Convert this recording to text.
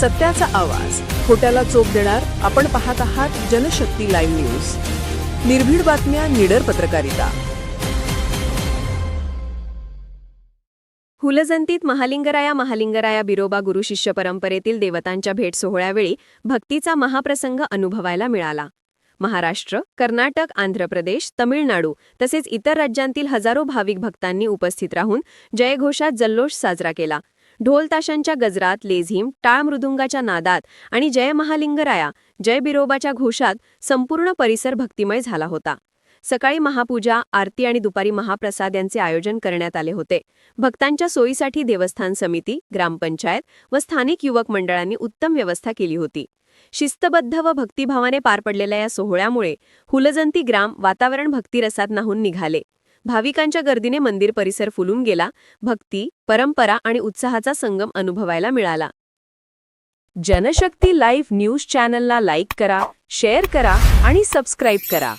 सत्याचा आवाज. खोट्याला चोप देणार आपण पाहत आहात जनशक्ती लाईव्ह न्यूज. निर्भीड बातम्या निडर पत्रकारिता. हुलजंतीत महालिंगराया महालिंगराया बिरोबा गुरु शिष्य परंपरेतील देवतांच्या भेट सोहळ्यावेळी भक्तीचा महाप्रसंग अनुभवायला मिळाला. महाराष्ट्र कर्नाटक आंध्र प्रदेश तमिळनाडू तसेच इतर राज्यांतील हजारो भाविक भक्तांनी उपस्थित राहून जयघोषात जल्लोष साजरा केला. ढोल ताशांच्या गजरात लेझिम टाळ मृदुंगाच्या नादात आणि जय महालिंगराया जय बिरोबाच्या घोषात संपूर्ण परिसर भक्तिमय झाला होता. सकाळी महापूजा आरती आणि दुपारी महाप्रसाद यांचे आयोजन करण्यात आले होते. भक्तांच्या सोयीसाठी देवस्थान समिती ग्रामपंचायत व स्थानिक युवक मंडळांनी उत्तम व्यवस्था केली होती. शिस्तबद्ध व भक्तिभावाने पार पडलेल्या या सोहळ्यामुळे हुलजंती ग्राम वातावरण भक्तिरसात नाहून निघाले. भाविकांच्या गर्दीने मंदिर परिसर फुलून गेला भक्ती परंपरा आणि उत्साहाचा संगम अनुभवायला मिळाला. जनशक्ती लाईव्ह न्यूज चॅनलला लाईक करा शेअर करा आणि सबस्क्राईब करा.